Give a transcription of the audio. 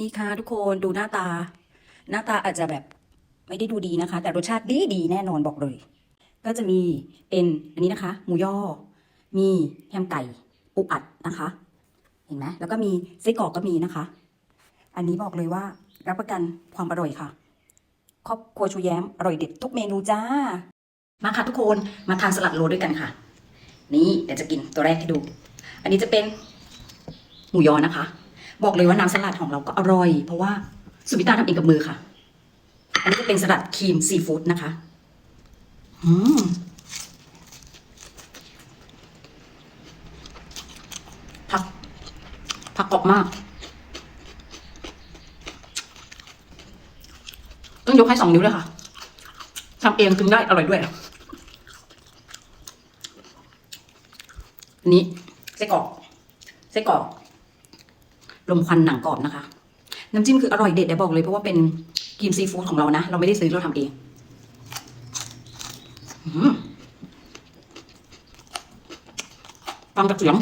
นี่ค่ะทุกคนดูหน้าตา หน้าตาอาจจะแบบไม่ได้ดูดีนะคะ แต่รสชาติดีดีแน่นอนบอกเลย ก็จะมีเป็นอันนี้นะคะ หมูย่อ มีแฮมไก่ปูอัดนะคะ เห็นไหมแล้วก็มีไส้กรอกก็มีนะคะ อันนี้บอกเลยว่ารับประกันความอร่อยค่ะ ครอบครัวชูแย้มอร่อยเด็ดทุกเมนูจ้า มาค่ะทุกคนมาทานสลัดโรด้วยกันค่ะ นี่เดี๋ยวจะกินตัวแรกให้ดู อันนี้จะเป็นหมูยอนะคะ บอกเลยว่าน้ำสลัดของเราก็อร่อย เพราะว่าสุวิตาทำเองกับมือค่ะ อันนี้จะเป็นสลัดครีมซีฟู้ดนะคะ อืมผักผักกรอบมาก ต้องยกให้สองนิ้วเลยค่ะทำเองกินได้อร่อยด้วยอันนี้ไส้กรอกไส้กรอก ลมควันหนังกรอบนะคะ น้ำจิ้มคืออร่อยเด็ดเดี๋ยวบอกเลยเพราะว่าเป็นกิมซีฟู้ดของเรานะ เราไม่ได้ซื้อเราทำเองฟังจากเสียง